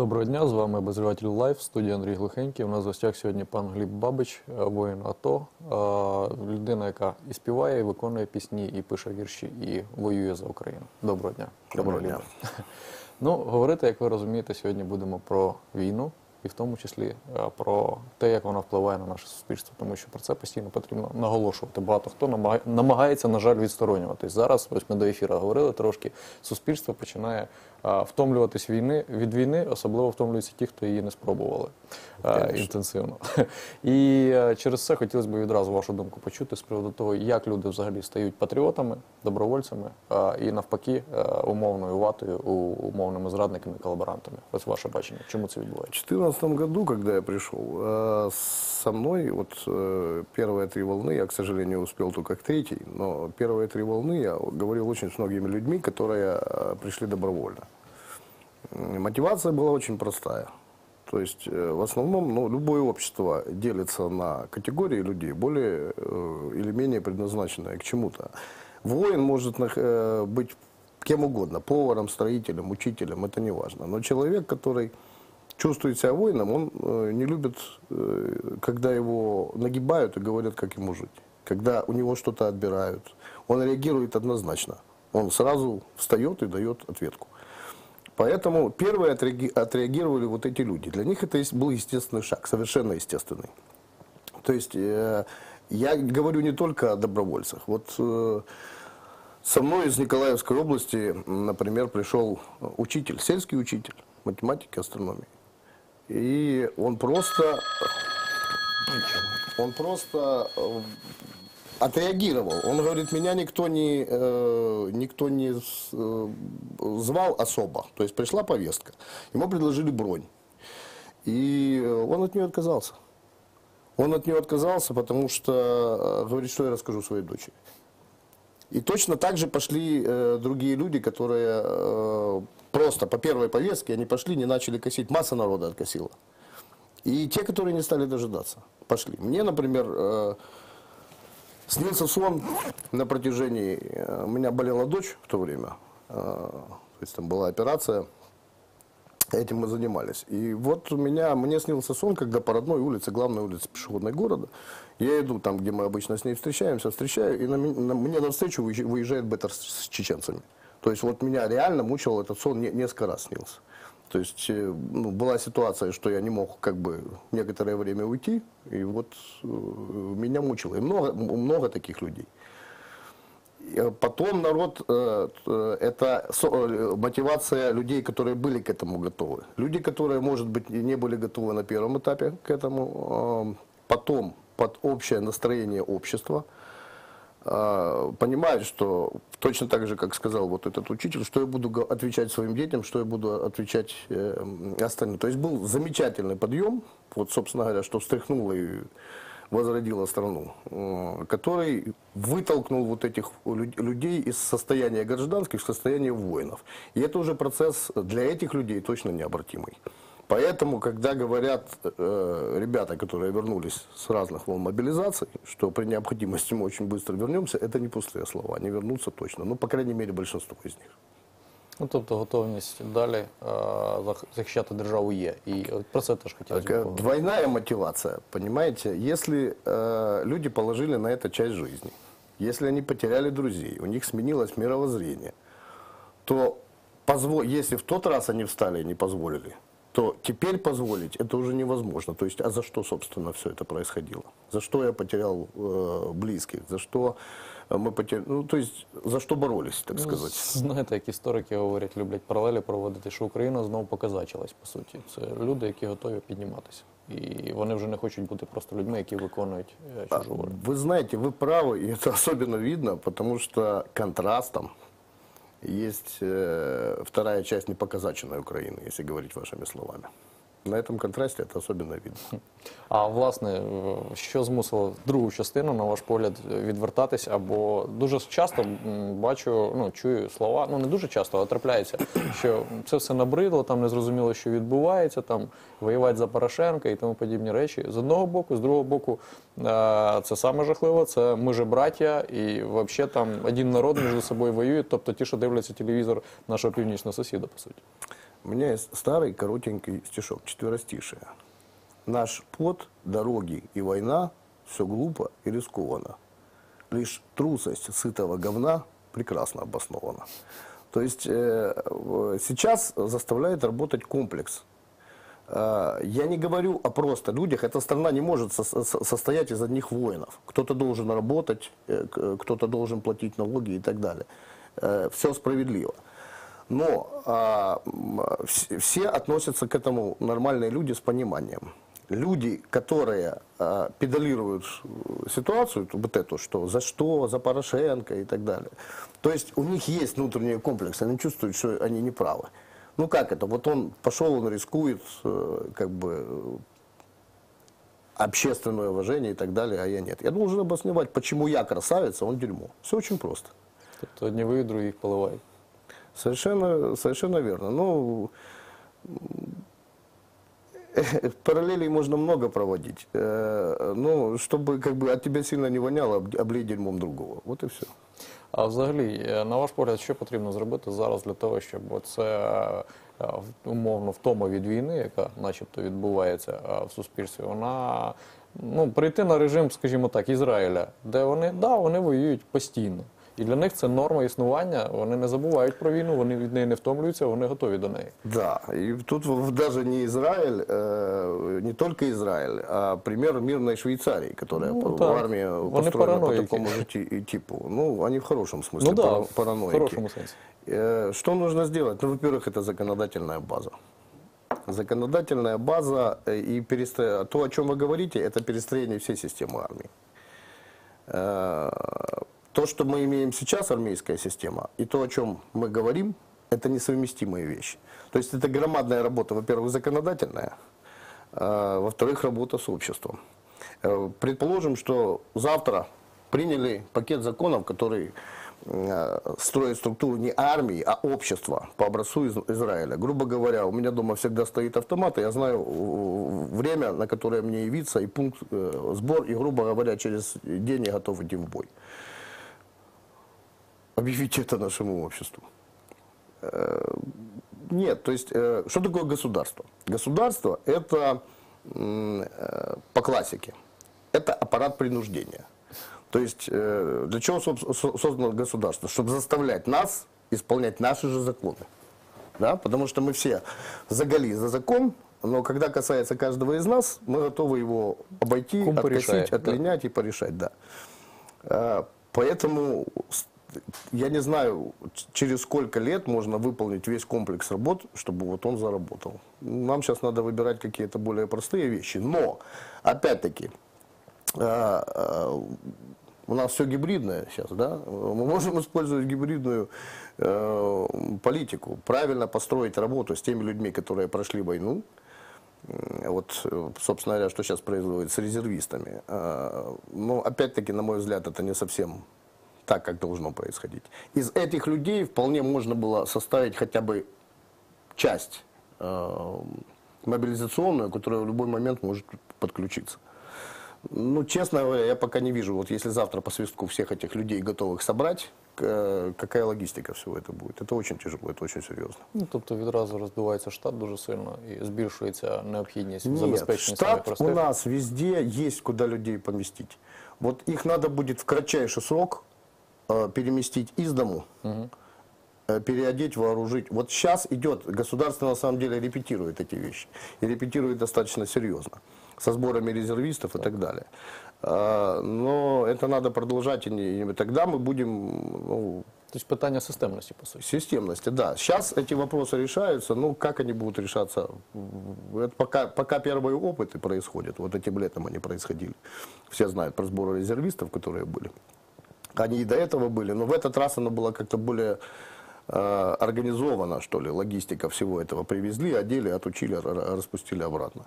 Доброго дня, з вами обозріватель Лайф, студія Андрій Глухенький. У нас в гостях сьогодні пан Гліб Бабич, е, воїн АТО, е, людина, яка і співає, і виконує пісні, і пише вірші, і воює за Україну. Доброго дня. Доброго дня. Ну, говорити, як ви розумієте, сьогодні будемо про війну, і в тому числі е, про те, як вона впливає на наше суспільство, тому що про це постійно потрібно наголошувати. Багато хто намага- намагається, на жаль, відсторонюватись. Зараз, ось ми до ефіру говорили трошки, суспільство починає втомлюватись війни від війни, особливо втомлюються ті, хто її не спробували е, Конечно. інтенсивно. І е, через це хотілося б відразу вашу думку почути з приводу того, як люди взагалі стають патріотами, добровольцями е, і навпаки е, умовною ватою, у- умовними зрадниками, колаборантами. Ось ваше бачення. Чому це В відбувається? 2014 году, когда я пришел, э, со мной вот э, первые три волны, я, к сожалению, успел только к третьей, но первые три волны я говорил очень с многими людьми, которые э, пришли добровольно. Мотивация была очень простая. То есть, э, в основном, ну, любое общество делится на категории людей, более э, или менее предназначенные к чему-то. Воин может э, быть кем угодно, поваром, строителем, учителем, это не важно. Но человек, который чувствует себя воином, он не любит, когда его нагибают и говорят, как ему жить. Когда у него что-то отбирают, он реагирует однозначно. Он сразу встает и дает ответку. Поэтому первые отреаги- отреагировали вот эти люди. Для них это был естественный шаг, совершенно естественный. То есть э, я говорю не только о добровольцах. Вот э, со мной из Николаевской области, например, пришел учитель, сельский учитель математики, астрономии. И он просто, он просто э, отреагировал. Он говорит, меня никто не, э, никто не с- э, звал особо. То есть пришла повестка. Ему предложили бронь. И э, он от нее отказался. Он от нее отказался, потому что э, говорит, что я расскажу своей дочери. И точно так же пошли э, другие люди, которые э, просто по первой повестке, они пошли, не начали косить. Масса народа откосила. И те, которые не стали дожидаться, пошли. Мне, например, э, снился сон на протяжении... э, У меня болела дочь в то время. э, То есть там была операция. Этим мы занимались. И вот у меня, мне снился сон, когда по родной улице, главной улице пешеходной города, я иду там, где мы обычно с ней встречаемся, встречаю, и на, на- мне навстречу выезж- выезжает бетер с чеченцами. То есть вот меня реально мучил этот сон, не- несколько раз снился. То есть э, ну, была ситуация, что я не мог как бы некоторое время уйти, и вот э, меня мучило. И много, много таких людей. Э, Потом народ, это мотивация людей, которые были к этому готовы. Люди, которые, может быть, не были готовы на первом этапе к этому, потом под общее настроение общества, понимают, что точно так же, как сказал вот этот учитель, что я буду отвечать своим детям, что я буду отвечать э, м, остальным. То есть был замечательный подъем, вот, собственно говоря, что встряхнуло и возродила страну, э, который вытолкнул вот этих лю- людей из состояния гражданских в состояние воинов. И это уже процесс для этих людей точно необратимый. Поэтому, когда говорят э, ребята, которые вернулись с разных волн мобилизации, что при необходимости мы очень быстро вернемся, это не пустые слова, они вернутся точно. Ну, по крайней мере, большинство из них. Ну тобто готовність далі е, зах- захищати державу є. І от про це теж хотілося б Так, э, поговорити. Двойная мотивация, понимаете? Если э, люди положили на это часть жизни, если они потеряли друзей, у них сменилось мировоззрение, то позво- если в тот раз они встали и не позволили, то теперь позволить это уже невозможно. То есть, а за что, собственно, все это происходило? За что я потерял э, близких? За что э, мы потеряли? Ну, то есть, за что боролись, так Ну, сказать? Знаєте, як історики говорять, люблять паралелі проводити, що Україна знову показачилась, по суті. Це люди, які готові підніматися. І вони вже не хочуть бути просто людьми, які виконують е, чужу волю. Вы знаете, вы правы, и это особенно видно, потому что контрастом есть э, вторая часть непоказаченной Украины, если говорить вашими словами. На этом контрасте это особенно видно. А власне, е, що змусило другу частину, на ваш погляд, відвертатись? Або дуже часто бачу, ну чую слова, ну не дуже часто, але трапляється, що це все набридло, там не зрозуміло, що відбувається, там воювати за Порошенка і тому подібні речі. З одного боку, з другого боку, е, це саме жахливо. Це ми же браття, і взагалі там один народ між собою воює, тобто ті, що дивляться телевізор нашого північного сусіда, по суті. У меня есть старый коротенький стишок, четверостишие. Наш пот, дороги и война все глупо и рискованно. Лишь трусость сытого говна прекрасно обоснована. То есть э, сейчас заставляет работать комплекс. Э, Я не говорю о просто людях. Эта страна не может со- со- состоять из одних воинов. Кто-то должен работать, э, кто-то должен платить налоги и так далее. Все справедливо. Но а, все относятся к этому нормальные люди с пониманием. Люди, которые а, педалируют э, ситуацию, вот эту, что за что, за Порошенко и так далее. То есть у них есть внутренний комплекс, они чувствуют, что они не правы. Ну как это? Вот он пошел, он рискует, э, как бы общественное уважение и так далее, а я нет. Я должен обосновать, почему я красавица, он дерьмо. Все очень просто. Тобто одні виють, других поливають. Совершенно, совершенно верно. Ну, м, параллелей можно много проводить. Э, Ну, чтобы как бы от тебя сильно не воняло, об- облей дерьмом другого. Вот и все. А взагалі, е, на ваш погляд, що потрібно зробити зараз для того, щоб це е, в- умовно втома від війни, яка начебто відбувається е, в суспільстві, вона ну, перейти на режим, скажімо так, Ізраїля, де вони да, вони воюють постійно. І для них це норма існування. Вони не забувають про війну, вони від неї не втомлюються, вони готові до неї. Да, и тут в- даже не Израиль, э, не только Израиль, а пример мирной Швейцарии, которая Ну, по- в так. армии Вони построена по параноики. такому же ти- и типу. Ну, они в хорошем смысле Ну да, пара- в параноики. хорошому сенсі. Э, Что нужно сделать? Ну, во-первых, это законодательная база. Законодательная база э, и перестро- то, о чем вы говорите, это перестроение всей системы армии. То, что мы имеем сейчас, армейская система, и то, о чем мы говорим, это несовместимые вещи. То есть это громадная работа, во-первых, законодательная, а, во-вторых, работа с обществом. Э, Предположим, что завтра приняли пакет законов, который э, строит структуру не армии, а общества по образцу из Израиля. Грубо говоря, у меня дома всегда стоит автомат, и я знаю время, на которое мне явиться, и пункт э, сбор, и, грубо говоря, через день я готов идти в бой. Объявите это нашему обществу. Э, Нет, то есть, э, что такое государство? Государство – это э, по классике, это аппарат принуждения. То есть, для чего создано государство? Чтобы заставлять нас исполнять наши же законы. Да? Потому что мы все загали за закон, но когда касается каждого из нас, мы готовы его обойти, Кум откосить, порешает, да. отлинять и порешать. Да. Поэтому я не знаю, через сколько лет можно выполнить весь комплекс работ, чтобы вот он заработал. Нам сейчас надо выбирать какие-то более простые вещи. Но, опять-таки, э, э, у нас все гибридное сейчас, да? Мы можем использовать гибридную э, политику, правильно построить работу с теми людьми, которые прошли войну, вот, собственно говоря, что сейчас происходит с резервистами. Э, Но, опять-таки, на мой взгляд, это не совсем так, как должно происходить. Из этих людей вполне можно было составить хотя бы часть э, мобилизационную, которая в любой момент может подключиться. Ну, честно говоря, я пока не вижу, вот если завтра по свистку всех этих людей готовых собрать, э, какая логистика всего это будет. Это очень тяжело, это очень серьезно. Ну, тобто відразу роздувається штат дуже сильно і збільшується необхідність в Нет, забезпеченні самих штат у простих. нас везде есть, куда людей поместить. Вот их надо будет в кратчайший срок э, переместить из дому, э, переодеть, вооружить. Вот сейчас идет, государство на самом деле репетирует эти вещи. И репетирует достаточно серьезно. Со сборами резервистов и так далее. А, Но это надо продолжать, и тогда мы будем ну, Тобто питання системності, по суті. Системности, да. Сейчас эти вопросы решаются, ну как они будут решаться? Это пока, пока первые опыты происходят, вот этим летом они происходили. Все знают про сборы резервистов, которые были. Они и до этого были, но в этот раз оно было как-то более э, организовано, что ли, логистика всего этого. Привезли, одели, отучили, р- р- распустили обратно.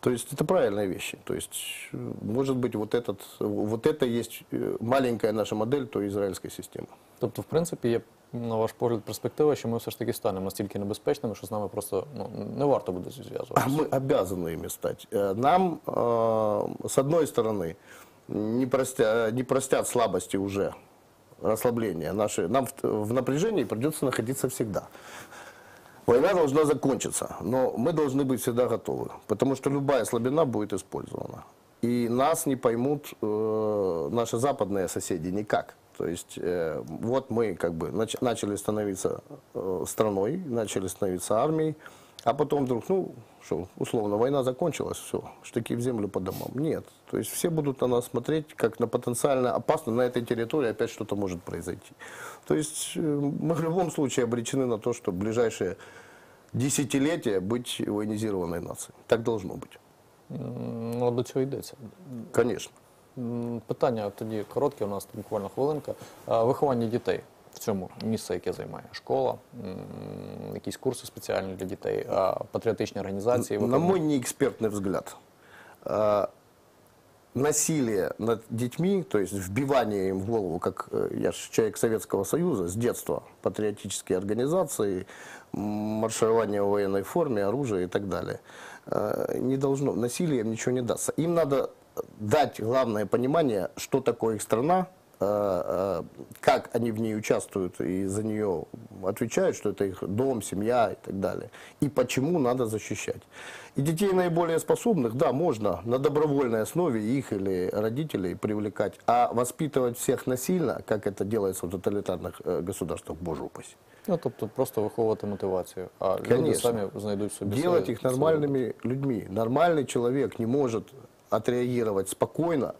То есть это правильные вещи. То есть, э, может быть, вот, этот, вот это есть э, маленькая наша модель той израильской системы. Тобто, в принципі, є, на ваш погляд, перспектива, що ми все ж таки станемо настільки небезпечними, що з нами просто ну, не варто буде А зв'язуватися. мы обязаны ими стать. Э, Нам, э, с одной стороны, не, простя, не простят слабости уже, расслабления наши. Нам в, в напряжении придется находиться всегда. Война должна закончиться, но мы должны быть всегда готовы, потому что любая слабина будет использована. И нас не поймут э, наши западные соседи никак. То есть э, вот мы как бы нач- начали становиться э, страной, начали становиться армией, а потом вдруг, ну, что, условно, война закончилась, все, штыки в землю по домам. Нет. То есть все будут на нас смотреть как на потенциально опасно, на этой территории опять что-то может произойти. То есть э, мы в любом случае обречены на то, что в ближайшие десятилетия быть военизированной нацией. Так должно быть. М, Ну, до цього йдеться. Конечно. М, Питання тоді коротке, у нас тут буквально хвилинка. А, Виховання дітей в цьому місце, яке займає школа, м, якісь курси спеціальні для дітей, а, патріотичні організації. На виховання. мой неэкспертный взгляд, э, насилие над детьми, то есть вбивание им в голову, как э, я ж человек Советского Союза, с детства, патриотические организации, марширование в военной форме, оружие и так далее, э, не должно, насилие им ничего не дастся. Им надо дать главное понимание, что такое их страна, как они в ней участвуют и за нее отвечают, что это их дом, семья и так далее. И почему надо защищать. И детей наиболее способных, да, можно на добровольной основе их или родителей привлекать, а воспитывать всех насильно, как это делается в тоталитарных э, государствах, боже упаси. Ну, тобто просто виховувати мотивацію, а люди Конечно. самі знайдуть собі Делать своє- их нормальными людьми. Нормальный человек не может отреагировать спокойно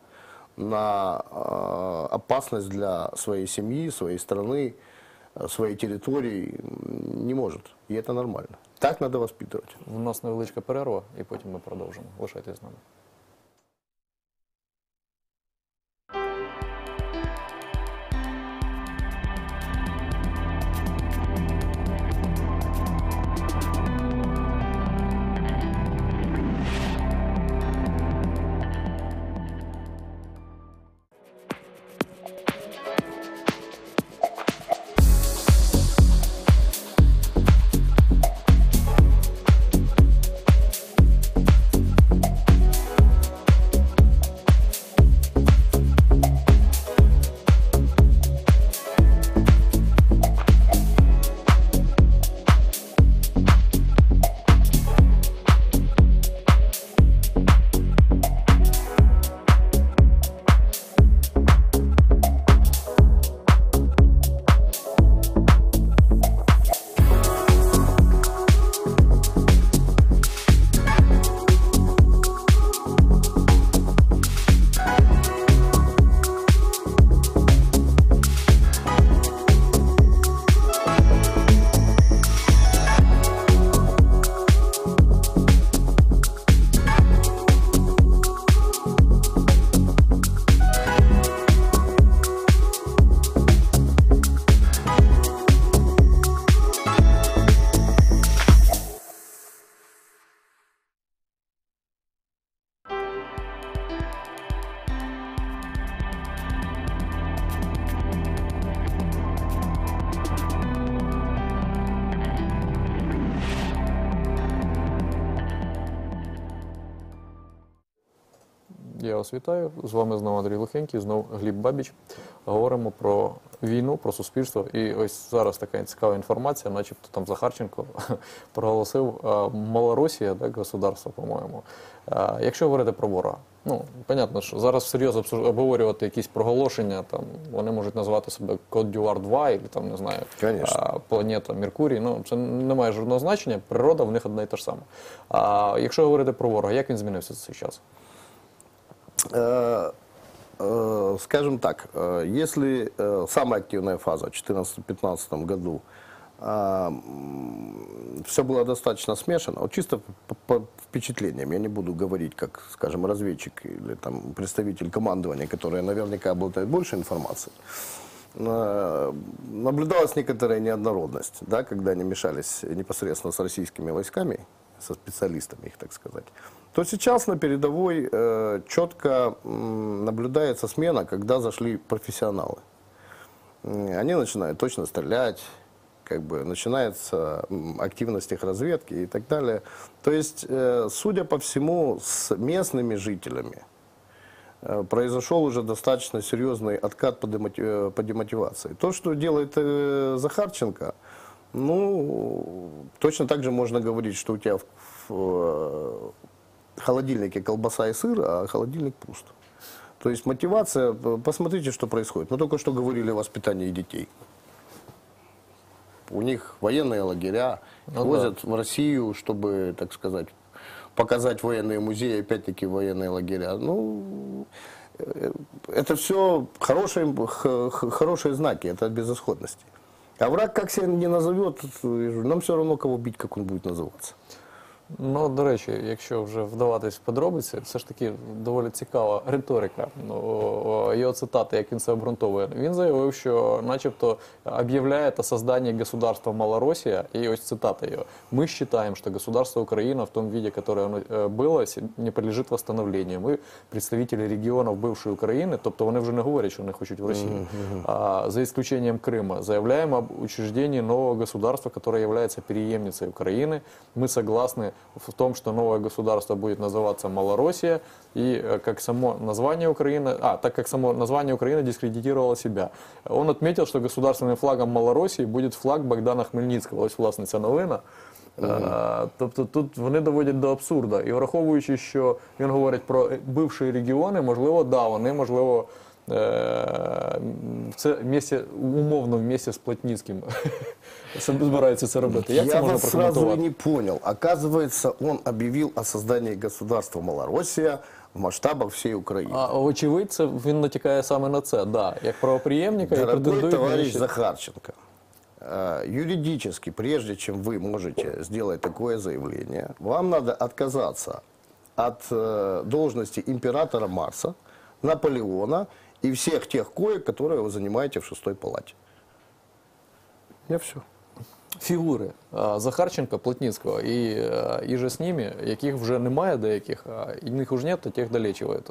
на э, опасность для своей семьи, своей страны, э, своей территории. Не может. И это нормально. Так надо воспитывать. У нас невеличка перерва, і потім ми продовжимо. Лишайтесь з нами. Вас вітаю. З вами знову Андрій Лухенький, знову Гліб Бабіч. Говоримо про війну, про суспільство. І ось зараз така цікава інформація, начебто там Захарченко проголосив Малоросія, так, государство, по-моєму. Якщо говорити про ворога, ну, понятно, що зараз всерйоз обговорювати якісь проголошення, там, вони можуть назвати себе Код Дюар 2, і там, не знаю, Конечно. а, планета Меркурій. Ну, це не має жодного значення, природа в них одна і та ж сама. А якщо говорити про ворога, як він змінився за цей час? Э, э, Скажем так, э, если самая активная фаза в 2014-2015 году все было достаточно смешано, вот чисто по, по впечатлениям, я не буду говорить как, скажем, разведчик или там представитель командования, который наверняка обладает больше информации, наблюдалась некоторая неоднородность, да, когда они мешались непосредственно с российскими войсками, со специалистами их, так сказать, то сейчас на передовой э, четко м, наблюдается смена, когда зашли профессионалы. Они начинают точно стрелять, как бы начинается активность их разведки и так далее. То есть, э, судя по всему, с местными жителями э, произошел уже достаточно серьезный откат по, демоти- э, по демотивации. То, что делает э, Захарченко, Ну, точно так же можно говорить, что у тебя в, в, э, холодильнике колбаса и сыр, а холодильник пуст. То есть мотивация, посмотрите, что происходит. Мы только что говорили о воспитании детей. У них военные лагеря, Ну да. возят в Россию, чтобы, так сказать, показать военные музеи, опять-таки военные лагеря. Ну, э, это все хорошие, хорошие знаки, это безысходности. А враг как себя не назовет, нам все равно кого бить, как он будет называться. Ну, до речі, якщо вже вдаватись в подробиці, все ж таки доволі цікава риторика. Ну, о, його цитати, як він це обґрунтовує. Він заявив, що начебто об'являє о создании государства Малороссия, и ось цитата ее. «Мы считаем, что государство Украина в том виде, которое оно э, было, се- не подлежит восстановлению. Мы представители регионов бывшей Украины, тобто вони вже не говорять, що вони хочуть в Росію, а, за исключением Крыма, заявляем об учреждении нового государства, которое является преемницей Украины. Мы согласны в том, что новое государство будет называться Малороссия, и э, как само название Украины, а, так как само название Украины дискредитировало себя. Он отметил, что государственным флагом Малороссии будет флаг Богдана Хмельницького. Ось, власне, ця новина. Е, Тобто тут вони доводять до абсурда. І враховуючи, що він говорить про бивші регіони, можливо, да, вони, можливо, е, це місце, умовно в місці з Плотніцьким збираються це робити. Як це Я можна вас сразу и прокоментувати? не понял. Оказывается, он объявил о создании государства Малороссия в масштабах всей Украины. А очевидь, це він натякає саме на це, да, як правоприємника і Дорогой претендує на товарищ ще- Захарченко, э, юридически, прежде чем вы можете сделать такое заявление, вам надо отказаться от э, должности императора Марса, Наполеона и всех тех коек, которые вы занимаете в шестой палате. Я все. фігури Захарченка, Плотницького і, і же з ними, яких вже немає деяких, і них уже нет, то тих долечують.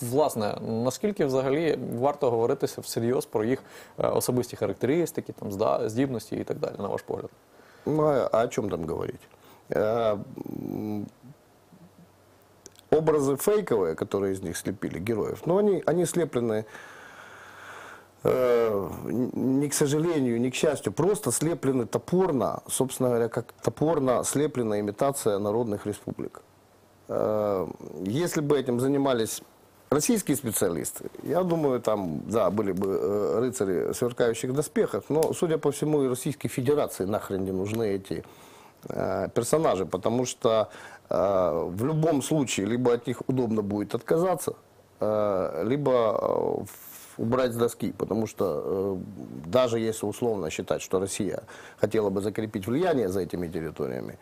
Власне, наскільки взагалі варто говоритися всерйоз про їх е, особисті характеристики, там, здібності і так далі, на ваш погляд? Ну, а а о чем там говорить? Образы фейковые, которые из них слепили, героев, но они, они слеплены э, не к сожалению, не к счастью, просто слеплены топорно, собственно говоря, как топорно слеплена имитация народных республик. Э, Если бы этим занимались российские специалисты, я думаю, там, да, были бы э, рыцари сверкающих доспехах, но, судя по всему, и Российской Федерации нахрен не нужны эти э, персонажи, потому что э, в любом случае либо от них удобно будет отказаться, э, либо убрать с доски, потому что даже если условно считать, что Россия хотела бы закрепить влияние за этими территориями,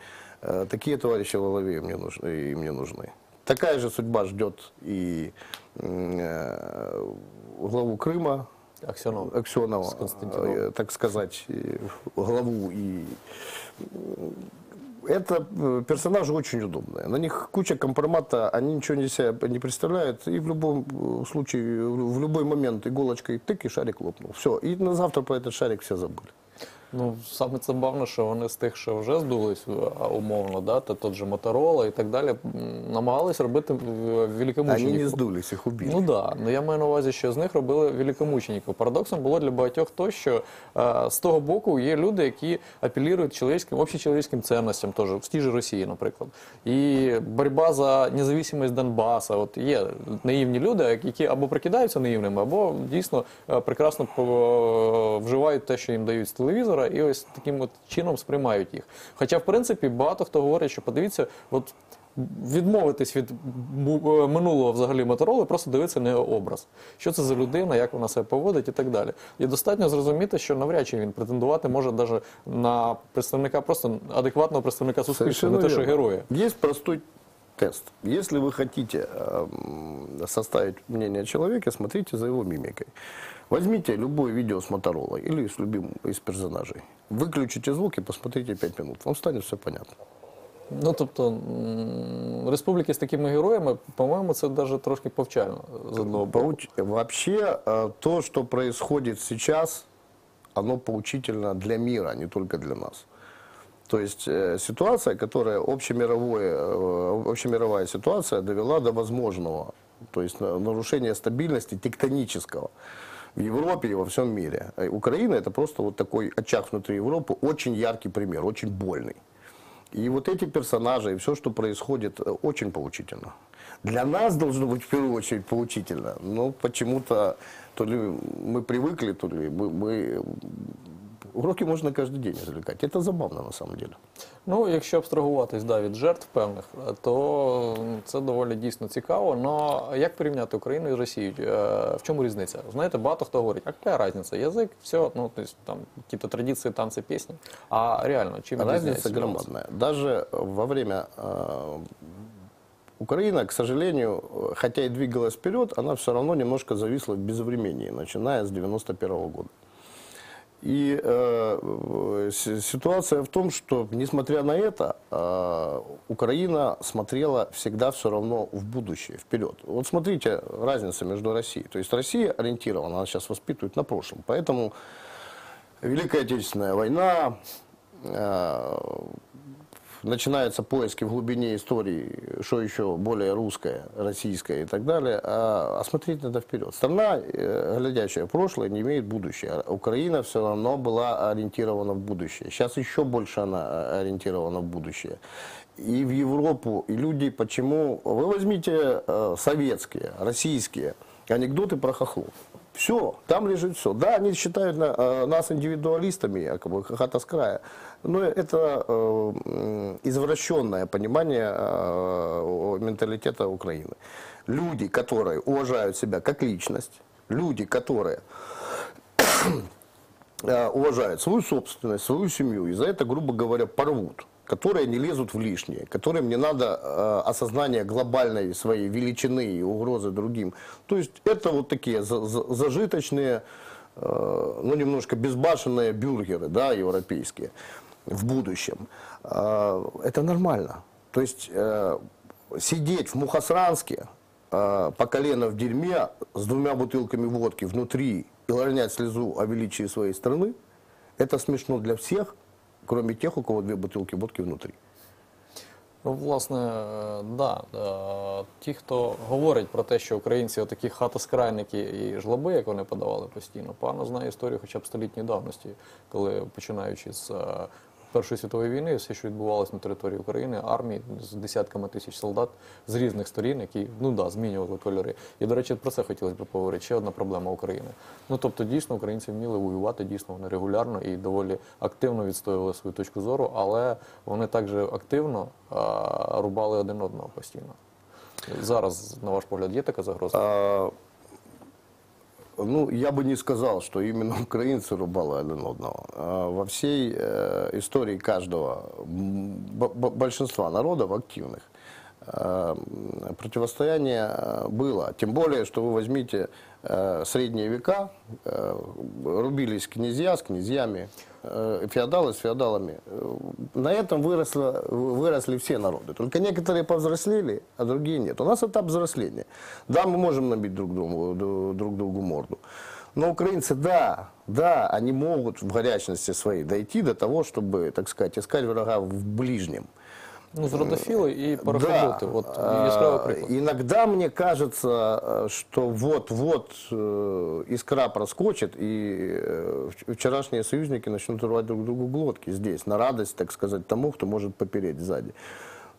такие товарищи в голове им не нужны. Им не нужны. Такая же судьба ждет и главу Крыма, Аксенова, Константиновым. э, так сказать, главу и это э, персонажи очень удобные. На них куча компромата, они ничего не себя не представляют. И в любом э, случае, в любой момент иголочкой тык и шарик лопнул. Все. И на завтра про этот шарик все забыли. Ну, саме це бавно, що вони з тих, що вже здулись умовно, да, та тот же Моторола і так далі, намагались робити Они великомучеників. не сдулись, их убили. Ну так, да. ну я маю на увазі, що з них робили великомучеників. Парадоксом було для багатьох то, що е, з того боку є люди, які апелюють чоловічським, общечеловічським цінностям, теж в тій же Росії, наприклад. І боротьба за незалежність Донбаса. От є наївні люди, які або прикидаються наївними, або дійсно е, прекрасно вживають те, що їм дають з телевізора, і ось таким от чином сприймають їх. Хоча, в принципі, багато хто говорить, що подивіться, от відмовитись від е, минулого взагалі Мотороли, просто дивитися на його образ. Що це за людина, як вона себе поводить і так далі. І достатньо зрозуміти, що навряд чи він претендувати може навіть на представника, просто адекватного представника суспільства, не те, що героя. Есть простой тест. Если вы хотите эм, составить мнение о человеке, смотрите за его мимикой. Возьмите любое видео с Моторола или с любым из персонажей. Выключите звук и посмотрите 5 минут. Вам станет все понятно. Ну тобто м, республіки з такими героями, по-моєму, це навіть трошки повчально з одного боку. Поуч- Вообще, э, то, что происходит сейчас, оно поучительно для мира, а не только для нас. То есть э, ситуация, которая общемировое, э, общемировая ситуация довела до возможного, то есть на- нарушения стабильности тектонического. в Европе и во всем мире. Э, Украина это просто вот такой очаг внутри Европы, очень яркий пример, очень больный. И вот эти персонажи, и все, что происходит, очень поучительно. Для нас должно быть в первую очередь поучительно, но почему-то то ли мы привыкли, то ли мы, мы- Уроки можно каждый день извлекать. Это забавно на самом деле. Ну, якщо абстрагуватись да, від жертв певних, то це доволі дійсно цікаво. Но як порівняти Україну і Росію? Е, В чому різниця? Знаєте, багато хто говорить, а яка різниця? Язик, все, ну, то есть, там якісь традиції, танці, пісні. А реально, чим Разница відрізняється нюанс? громадная. Даже во время э, Украина, к сожалению, э, хотя и двигалась вперед, она все равно немножко зависла в безвремении, начиная с 91 года. И э, ситуация в том, что, несмотря на это, э, Украина смотрела всегда все равно в будущее, вперед. Вот смотрите, разница между Россией. То есть Россия ориентирована, она сейчас воспитывает на прошлом. Поэтому Великая Отечественная война, э, начинаются поиски в глубине истории, что еще более русское, российское и так далее, а, а смотреть надо вперед. Страна, э, глядящая в прошлое, не имеет будущего. Украина все равно была ориентирована в будущее. Сейчас еще больше она э, ориентирована в будущее. И в Европу, и люди, почему... Вы возьмите э, советские, российские анекдоты про хохлов. Все, там лежит все. Да, они считают на- э, нас индивидуалистами, якобы, хата с края. Но это э, извращенное понимание э, менталитета Украины. Люди, которые уважают себя как личность, люди, которые э, уважают свою собственность, свою семью, и за это, грубо говоря, порвут, которые не лезут в лишнее, которым не надо э, осознание глобальной своей величины и угрозы другим. То есть это вот такие за- за- зажиточные, э, ну немножко безбашенные бюргеры, да, европейские в будущем. Э, это нормально. То есть э, сидеть в Мухосранске э, по колено в дерьме с двумя бутылками водки внутри и ронять слезу о величии своей страны, это смешно для всех, кроме тех, у кого две бутылки водки внутри. Ну, власне, е, да. Е, Ті, хто говорить про те, що українці отакі хатоскрайники і жлоби, як вони подавали постійно, погано знає історію хоча б столітньої давності, коли починаючи з е, Першої світової війни, все, що відбувалося на території України, армії з десятками тисяч солдат з різних сторін, які ну да, змінювали кольори. І, до речі, про це хотілося б поговорити. Ще одна проблема України. Ну тобто, дійсно, українці вміли воювати, дійсно вони регулярно і доволі активно відстоювали свою точку зору, але вони також активно а, рубали один одного постійно. Зараз, на ваш погляд, є така загроза? Ну, я бы не сказал, что именно украинцы рубали один одного. А во всей э, истории каждого, большинства народов активных, э, противостояние э, было. Тем более, что вы возьмите средние века, э, рубились князья с князьями, э, феодалы с феодалами. Э, На этом выросло, выросли все народы. Только некоторые повзрослели, а другие нет. У нас этап взросления. Да, мы можем набить друг другу, дру- друг другу морду. Но украинцы, да, да, они могут в горячности своей дойти до того, чтобы, так сказать, искать врага в ближнем. Ну, з родофіли і переходити. От а, яскравий приклад. Иногда мне кажется, э, что вот-вот э, искра проскочит, и э, вч- вчерашние союзники начнут рвать друг другу глотки здесь, на радость, так сказать, тому, кто может попереть сзади.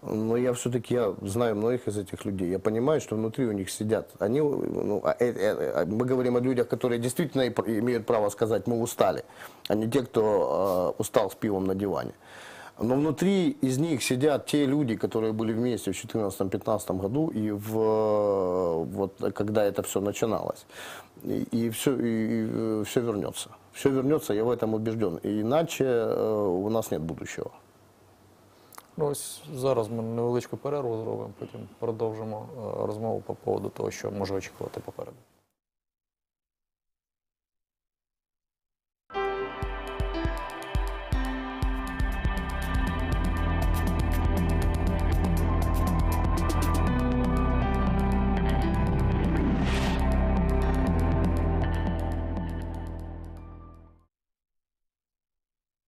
Но я все-таки я знаю многих из этих людей. Я понимаю, что внутри у них сидят. Они, ну, а, э, э, мы говорим о людях, которые действительно и имеют право сказать, мы устали, а не те, кто э, устал с пивом на диване. Но внутри из них сидят те люди, которые были вместе в 2014-2015 году и в, э, вот, когда это все начиналось. И, и все, и, все вернется. Все вернется, я в этом убежден. И иначе э, у нас нет будущего. Ну, ось зараз ми невеличку перерву зробимо, потім продовжимо розмову по поводу того, що може очікувати попереду.